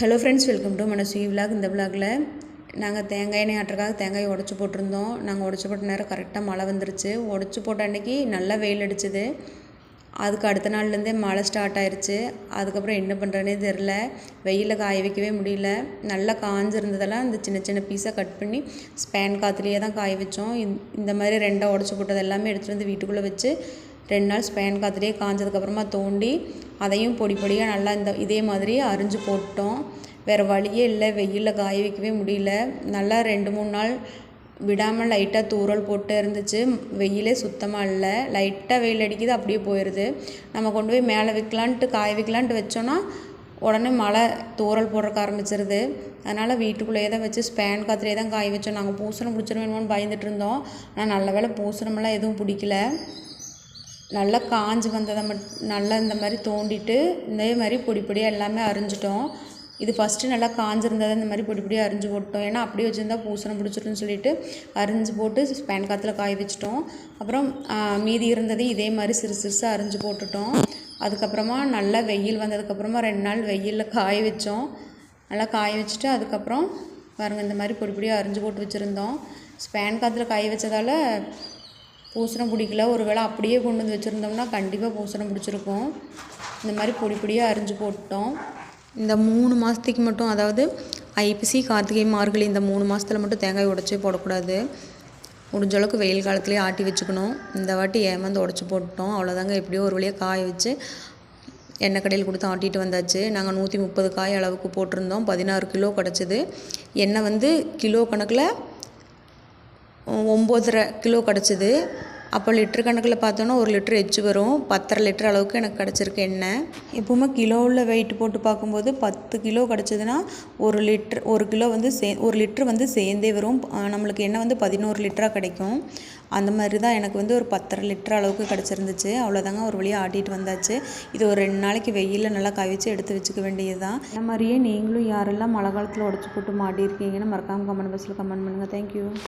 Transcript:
Hello friends welcome to Manasu vlog இந்த விலாகில் நாங்கள் தேங்காய் எண்ணெய் ஆட்டுறதுக்காக தேங்காயை உடச்சி போட்டிருந்தோம். நாங்கள் உடச்சி போட்ட நேரம் கரெக்டாக மழை வந்துருச்சு. உடச்சி போட்ட அன்னைக்கு நல்லா வெயில் அடிச்சுது. அதுக்கு அடுத்த நாள்லேருந்தே மழை ஸ்டார்ட் ஆயிடுச்சு அதுக்கப்புறம் என்ன பண்ணுறேனே தெரில வெயிலில் காய வைக்கவே முடியல. நல்லா காஞ்சிருந்ததெல்லாம் இந்த சின்ன சின்ன பீஸாக கட் பண்ணி ஸ்பேன் காற்றுலேயே தான் காய வச்சோம். இந்த மாதிரி ரெண்டாக உடச்சி போட்டது எல்லாமே எடுத்துகிட்டு வந்து வீட்டுக்குள்ளே வச்சு ரெண்டு நாள் ஸ்பேன் காற்றுலேயே காஞ்சதுக்கப்புறமா தோண்டி அதையும் பொடி பொடியாக நல்லா இந்த இதே மாதிரி அரிஞ்சு போட்டோம். வேறு வழியே இல்லை வெயிலில் காய வைக்கவே முடியல. நல்லா ரெண்டு மூணு நாள் விடாமல் லைட்டாக தூறல் போட்டு இருந்துச்சு. வெயிலே சுத்தமாக இல்லை. லைட்டாக வெயில் அடிக்குது அப்படியே போயிடுது நம்ம கொண்டு போய் மேலே வைக்கலான்ட்டு காய வைக்கலான்ட்டு வச்சோன்னா உடனே மழை தூறல் போடுறக்க ஆரம்பிச்சிருது. அதனால் வீட்டுக்குள்ளேயே தான் வச்சு ஸ்பேன் காத்துலேயே தான் காய வச்சோம். நாங்கள் பூசணம் பிடிச்சிருவேணுமோன்னு பயந்துட்டு இருந்தோம். ஆனால் நல்ல வேலை பூசணமெல்லாம் எதுவும் பிடிக்கல. நல்லா காஞ்சி வந்ததை மட் நல்லா இந்த மாதிரி தோண்டிட்டு இதே மாதிரி பொடி பொடியாக எல்லாமே அரிஞ்சிட்டோம். இது ஃபஸ்ட்டு நல்லா காஞ்சிருந்ததை இந்த மாதிரி பொடி பொடியாக அரிஞ்சு போட்டோம். ஏன்னா அப்படியே வச்சுருந்தா பூசணம் பிடிச்சிருன்னு சொல்லிட்டு அரிஞ்சு போட்டு ஸ்பேன் காற்றுல காய வச்சிட்டோம். அப்புறம் மீதி இருந்ததையும் இதே மாதிரி சிறு சிறுசாக அரிஞ்சு போட்டுட்டோம். அதுக்கப்புறமா நல்லா வெயில் வந்ததுக்கப்புறமா ரெண்டு நாள் வெயிலில் காய வச்சோம். நல்லா காய வச்சுட்டு அதுக்கப்புறம் பாருங்கள் இந்த மாதிரி பொடி பொடியாக அரிஞ்சு போட்டு வச்சுருந்தோம். ஸ்பேன் காற்றுல காய வச்சதால் பூசணம் பிடிக்கல. ஒரு வேளை அப்படியே கொண்டு வந்து வச்சுருந்தோம்னா கண்டிப்பாக பூசணம் பிடிச்சிருக்கும். இந்த மாதிரி பொடி பொடியாக அரிஞ்சு போட்டோம். இந்த மூணு மாதத்துக்கு மட்டும் அதாவது ஐப்பசி கார்த்திகை மார்கழி இந்த மூணு மாதத்தில் மட்டும் தேங்காய் உடச்சே போடக்கூடாது. முடிஞ்ச அளவுக்கு வெயில் காலத்துலேயே ஆட்டி வச்சுக்கணும். இந்த வாட்டி ஏமாந்து உடச்சி போட்டோம். அவ்வளோதாங்க எப்படியோ ஒரு வழியாக காய வச்சு எண்ணெய் கடையில் கொடுத்து ஆட்டிட்டு வந்தாச்சு. நாங்கள் நூற்றி முப்பது காய் அளவுக்கு போட்டிருந்தோம். பதினாறு கிலோ கிடச்சிது. எண்ணெய் வந்து கிலோ கணக்கில் ஒம்போதரை கிலோ கிடச்சிது. அப்போ லிட்ரு கணக்கில் பார்த்தோன்னா ஒரு லிட்ரு எச்சு வரும். பத்தரை லிட்டர் அளவுக்கு எனக்கு கிடச்சிருக்கு எண்ணெய். எப்போவுமே கிலோவில் வெயிட் போட்டு பார்க்கும்போது பத்து கிலோ கிடச்சிதுன்னா ஒரு லிட்ரு ஒரு கிலோ வந்து சே ஒரு லிட்ரு வந்து சேர்ந்தே வரும். நம்மளுக்கு எண்ணெய் வந்து பதினோரு லிட்டராக கிடைக்கும். அந்த மாதிரி தான் எனக்கு வந்து ஒரு பத்தரை லிட்டர் அளவுக்கு கிடச்சிருந்துச்சு. அவ்வளோதாங்க ஒரு வழியாக ஆட்டிகிட்டு வந்தாச்சு. இது ஒரு ரெண்டு நாளைக்கு வெயிலில் நல்லா கவிச்சு எடுத்து வச்சுக்க வேண்டியது தான் இந்த மாதிரியே நீங்களும் யாரெல்லாம் மழை காலத்தில் உடச்சி போட்டு மாட்டியிருக்கீங்கன்னு மறக்காமல் கமெண்ட் பாக்ஸில் கமெண்ட் பண்ணுங்கள் தேங்க்யூ